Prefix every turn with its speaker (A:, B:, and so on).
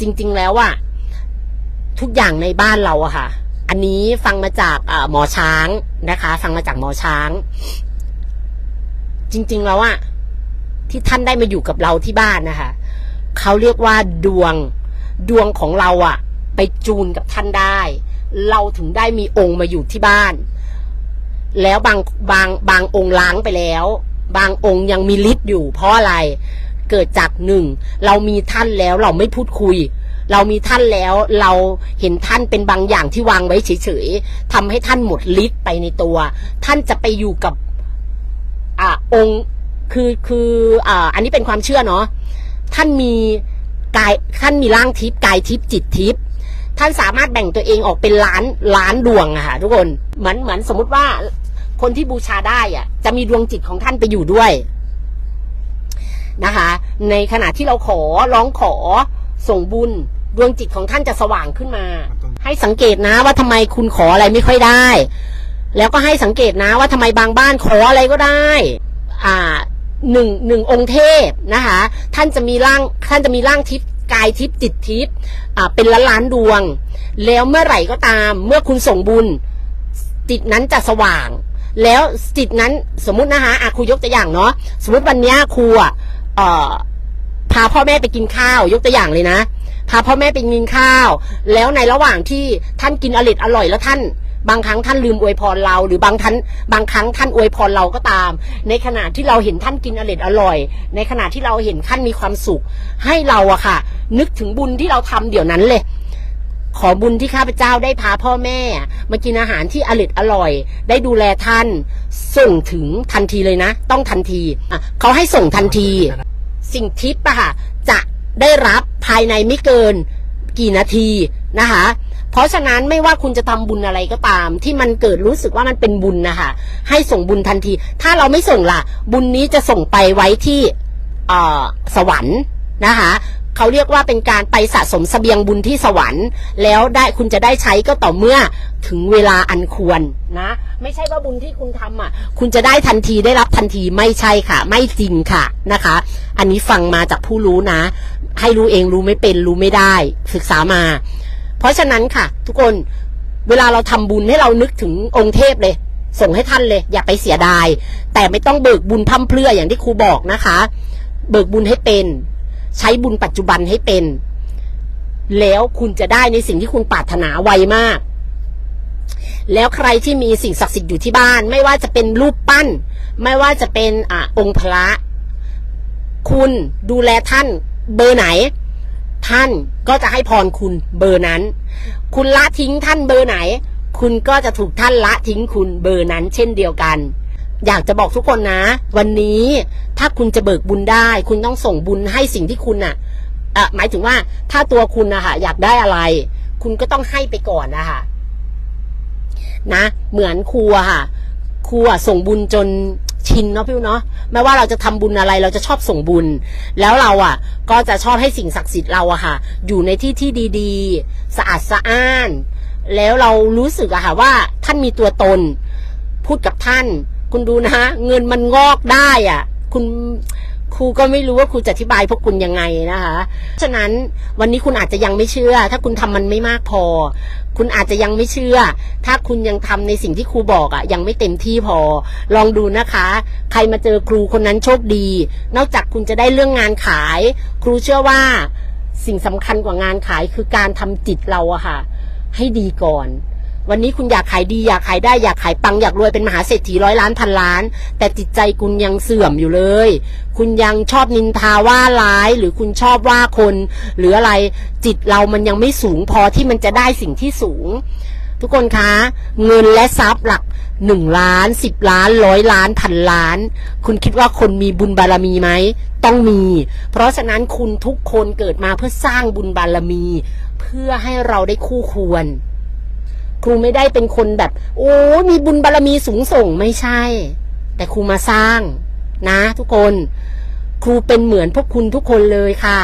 A: จริง ๆ แล้วอะทุกอย่างในบ้านเราอะค่ะ อันนี้ฟังมาจากหมอช้างนะคะ ฟังมาจากหมอช้าง จริง ๆ แล้วอะที่ท่านได้มาอยู่กับเราที่บ้านนะคะเขาเรียกว่าดวงดวงของเราอะไปจูนกับท่านได้ เราถึงได้มีองค์มาอยู่ที่บ้าน แล้วบางบางบางองค์ล้างไปแล้ว บางองค์ยังมีฤทธิ์อยู่เพราะอะไร เกิดจากหนึ่งเรามีท่านแล้วเราไม่พูดคุย เรามีท่านแล้วเราเห็นท่านเป็นบางอย่างที่วางไว้เฉยๆทำให้ท่านหมดฤทธิ์ไปในตัว ท่านจะไปอยู่กับอ่าองค์คือคืออ่าอันนี้เป็นความเชื่อเนาะท่านมีกายท่านมีร่างทิพย์กายทิพย์จิตทิพย์ท่านสามารถแบ่งตัวเองออกเป็นล้านล้านดวงอะค่ะทุกคนเหมือนเหมือนสมมติว่าคนที่บูชาได้อะจะมีดวงจิตของท่านไปอยู่ด้วยนะคะ ในขณะที่เราขอร้องขอส่งบุญ ดวงจิตของท่านจะสว่างขึ้นมา ให้สังเกตนะว่าทำไมคุณขออะไรไม่ค่อยได้ แล้วก็ให้สังเกตนะว่าทำไมบางบ้านขออะไรก็ได้ อ่าหนึ่งหนึ่งองค์เทพนะคะ ท่านจะมีร่างท่านจะมีร่างทิพย์กายทิพย์จิตทิพย์อ่าเป็นล้านล้านๆดวง แล้วเมื่อไหร่ก็ตาม เมื่อคุณส่งบุญ จิตนั้นจะสว่าง แล้วจิตนั้นสมมุตินะคะอาครูยกตัวอย่างเนาะสมมติวันเนี้ยครูอะเอ่อพาพ่อแม่ไปกินข้าว ยกตัวอย่างเลยนะ พาพ่อแม่ไปกินข้าว แล้วในระหว่างที่ท่านกินอร่อยอร่อยแล้วท่าน บางครั้งท่านลืมอวยพรเรา หรือบางท่านบางครั้งท่านอวยพรเราก็ตาม ในขณะที่เราเห็นท่านกินอร่อยอร่อย ในขณะที่เราเห็นท่านมีความสุข ให้เราอะค่ะ นึกถึงบุญที่เราทำเดี๋ยวนั้นเลยขอบุญที่ข้าพเจ้าได้พาพ่อแม่ มากินอาหารที่อร่อยอร่อย ได้ดูแลท่าน ส่งถึงทันทีเลยนะ ต้องทันทีอะเขาให้ส่งทันที สิ่งทิปอะค่ะจะได้รับ ภายในไม่เกินกี่นาทีนะคะ เพราะฉะนั้นไม่ว่าคุณจะทำบุญอะไรก็ตาม ที่มันเกิดรู้สึกว่ามันเป็นบุญนะคะให้ส่งบุญทันที ถ้าเราไม่ส่งล่ะ บุญนี้จะส่งไปไว้ที่สวรรค์นะคะเขาเรียกว่าเป็นการไปสะสมเสบียงบุญที่สวรรค์ แล้วได้คุณจะได้ใช้ก็ต่อเมื่อถึงเวลาอันควรนะ ไม่ใช่ว่าบุญที่คุณทำอะ คุณจะได้ทันทีได้รับทันทีไม่ใช่ค่ะ ไม่จริงค่ะนะคะ อันนี้ฟังมาจากผู้รู้นะ ให้รู้เองรู้ไม่เป็นรู้ไม่ได้ ศึกษามา เพราะฉะนั้นค่ะ ทุกคนเวลาเราทำบุญให้เรานึกถึงองค์เทพเลย ส่งให้ท่านเลย อย่าไปเสียดาย แต่ไม่ต้องเบิกบุญพร่ำเพรื่ออย่างที่ครูบอกนะคะ เบิกบุญให้เป็น ใช้บุญปัจจุบันให้เป็น แล้วคุณจะได้ในสิ่งที่คุณปรารถนาไวมาก แล้วใครที่มีสิ่งศักดิ์สิทธิ์อยู่ที่บ้าน ไม่ว่าจะเป็นรูปปั้น ไม่ว่าจะเป็นอองค์พระ คุณดูแลท่าน เบอร์ไหน ท่านก็จะให้พรคุณเบอร์นั้น คุณละทิ้งท่านเบอร์ไหน คุณก็จะถูกท่านละทิ้งคุณเบอร์นั้น เช่นเดียวกันอยากจะบอกทุกคนนะ วันนี้ถ้าคุณจะเบิกบุญได้ คุณต้องส่งบุญให้สิ่งที่คุณน่ะอะหมายถึงว่าถ้าตัวคุณนะคะอยากได้อะไร คุณก็ต้องให้ไปก่อนนะคะนะ เหมือนครูอะค่ะครูอะส่งบุญจนินเนาะพี่เนาะไม่ว่าเราจะทำบุญอะไรเราจะชอบส่งบุญ แล้วเราอะ ก็จะชอบให้สิ่งศักดิ์สิทธิ์เราอะค่ะ อยู่ในที่ที่ดีๆ สะอาดสะอ้าน แล้วเรารู้สึกอะค่ะว่าท่านมีตัวตน พูดกับท่าน คุณดูนะ เงินมันงอกได้อะคุณ รูก็ไม่รู้ว่าครูจะอธิบายพวกคุณยังไงนะคะฉะนั้นวันนี้คุณอาจจะยังไม่เชื่อ ถ้าคุณทำมันไม่มากพอ คุณอาจจะยังไม่เชื่อ ถ้าคุณยังทำในสิ่งที่ครูบอกอะยังไม่เต็มที่พอ ลองดูนะคะ ใครมาเจอครูคนนั้นโชคดี นอกจากคุณจะได้เรื่องงานขาย ครูเชื่อว่าสิ่งสำคัญกว่างานขายคือการทำจิตเราอะค่ะ ให้ดีก่อน วันนี้คุณอยากขายดีอยากขายได้อยากขายปังอยากรวยเป็นมหาเศรษฐีร้อยล้านพันล้าน แต่จิตใจคุณยังเสื่อมอยู่เลย คุณยังชอบนินทาว่าร้าย หรือคุณชอบว่าคน หรืออะไรจิตเรามันยังไม่สูงพอที่มันจะได้สิ่งที่สูง ทุกคนคะเงินและทรัพย์หลักหนึ่งล้านสิบล้านร้อยล้านพันล้าน คุณคิดว่าคนมีบุญบารมีไหมต้องมี เพราะฉะนั้นคุณทุกคนเกิดมาเพื่อสร้างบุญบารมี เพื่อให้เราได้คู่ควร ครูไม่ได้เป็นคนแบบ โอ้มีบุญบารมีสูงส่งไม่ใช่ แต่ครูมาสร้างนะทุกคน ครูเป็นเหมือนพวกคุณทุกคนเลยค่ะ